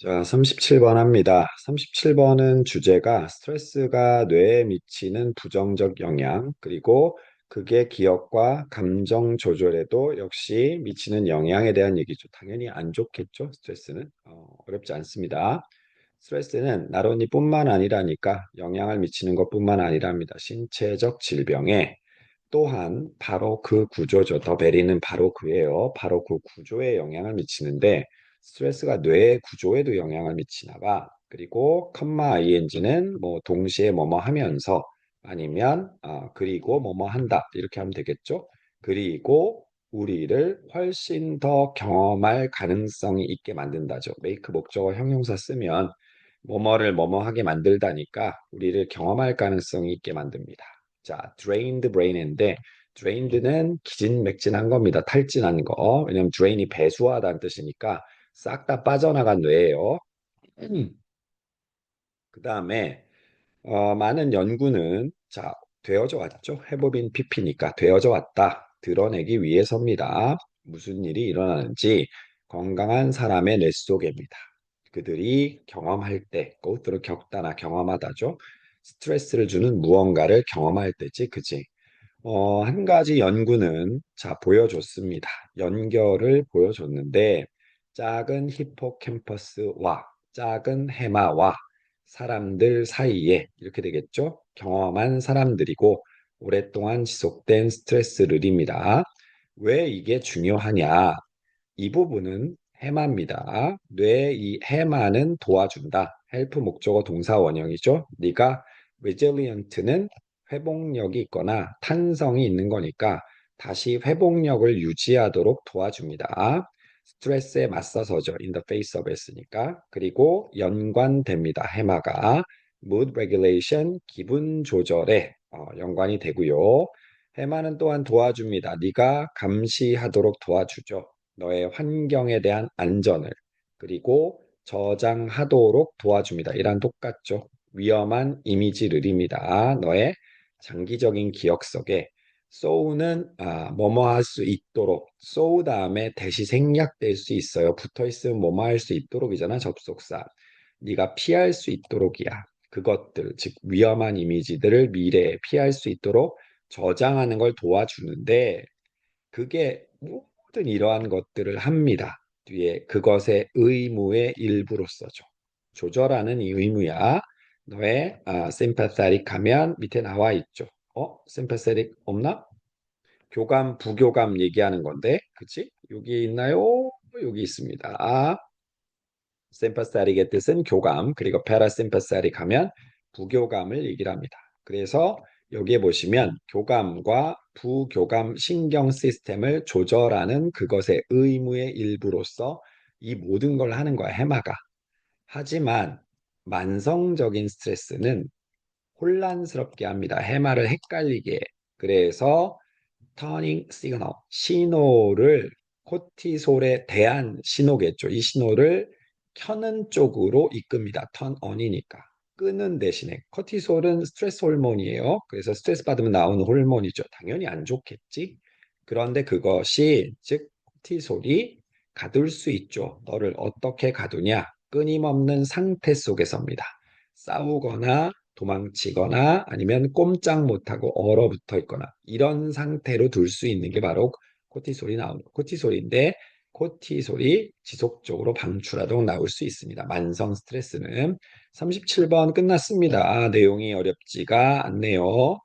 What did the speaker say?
자, 37번 합니다. 37번은 주제가 스트레스가 뇌에 미치는 부정적 영향, 그리고 그게 기억과 감정 조절에도 역시 미치는 영향에 대한 얘기죠. 당연히 안 좋겠죠, 스트레스는. 어, 어렵지 않습니다. 스트레스는 나로니뿐만 아니라니까 영향을 미치는 것뿐만 아니랍니다. 신체적 질병에 또한 바로 그 구조죠. 더 베리는 바로 그예요. 바로 그 구조에 영향을 미치는데 스트레스가 뇌 구조에도 영향을 미치나 봐. 그리고 컴마 ing는 뭐 동시에 뭐뭐 하면서 아니면 아, 그리고 뭐뭐 한다 이렇게 하면 되겠죠. 그리고 우리를 훨씬 더 경험할 가능성이 있게 만든다죠. make 목적어 형용사 쓰면 뭐뭐를 뭐뭐하게 만들다니까 우리를 경험할 가능성이 있게 만듭니다. 자, drained brain인데 drained는 기진맥진한 겁니다. 탈진한 거. 왜냐면 drain이 배수하다는 뜻이니까 싹 다 빠져나간 뇌예요. 그 다음에 어, 많은 연구는 자 되어져 왔죠. 해법인 PP니까 되어져 왔다. 드러내기 위해서입니다. 무슨 일이 일어나는지 건강한 사람의 뇌 속입니다. 그들이 경험할 때, 그것들을 겪다나 경험하다죠. 스트레스를 주는 무언가를 경험할 때지, 그지? 어, 한 가지 연구는 자 보여줬습니다. 연결을 보여줬는데 작은 히포캠퍼스와 작은 해마와 사람들 사이에 이렇게 되겠죠? 경험한 사람들이고 오랫동안 지속된 스트레스를입니다. 왜 이게 중요하냐? 이 부분은 해마입니다. 뇌 이 해마는 도와준다. 헬프 목적어 동사 원형이죠. 네가 resilient는 회복력이 있거나 탄성이 있는 거니까 다시 회복력을 유지하도록 도와줍니다. 스트레스에 맞서서죠. in the face of 했으니까. 그리고 연관됩니다. 해마가 mood regulation 기분 조절에 어, 연관이 되고요. 해마는 또한 도와줍니다. 네가 감시하도록 도와주죠. 너의 환경에 대한 안전을 그리고 저장하도록 도와줍니다. 이란 똑같죠. 위험한 이미지를입니다. 너의 장기적인 기억 속에 so는 아, 뭐뭐 할 수 있도록 so 다음에 대시 생략될 수 있어요. 붙어 있으면 뭐뭐 할 수 있도록이잖아. 접속사. 네가 피할 수 있도록이야. 그것들 즉 위험한 이미지들을 미래에 피할 수 있도록 저장하는 걸 도와주는데 그게 모든 이러한 것들을 합니다. 뒤에 그것의 의무의 일부로서죠. 조절하는 이 의무야. 너의 아, sympathetic 하면 밑에 나와 있죠. 어? sympathetic 없나? 교감, 부교감 얘기하는 건데, 그치? 여기 있나요? 여기 있습니다. sympathetic의 뜻은 교감, 그리고 parasympathetic 하면 부교감을 얘기를 합니다. 그래서 여기에 보시면 교감과 부교감 신경 시스템을 조절하는 그것의 의무의 일부로서 이 모든 걸 하는 거야, 해마가. 하지만 만성적인 스트레스는 혼란스럽게 합니다. 해마를 헷갈리게. 그래서 터닝 시그널, 신호를 코티솔에 대한 신호겠죠. 이 신호를 켜는 쪽으로 이끕니다. 턴 on이니까. 끄는 대신에 코티솔은 스트레스 호르몬이에요. 그래서 스트레스 받으면 나오는 호르몬이죠. 당연히 안 좋겠지. 그런데 그것이 즉 코티솔이 가둘 수 있죠. 너를 어떻게 가두냐? 끊임없는 상태 속에서입니다. 싸우거나 도망치거나 아니면 꼼짝 못하고 얼어붙어 있거나 이런 상태로 둘 수 있는 게 바로 코티솔이 나오는 코티솔인데 코티솔이 지속적으로 방출하도록 나올 수 있습니다. 만성 스트레스는 37번 끝났습니다. 내용이 어렵지가 않네요.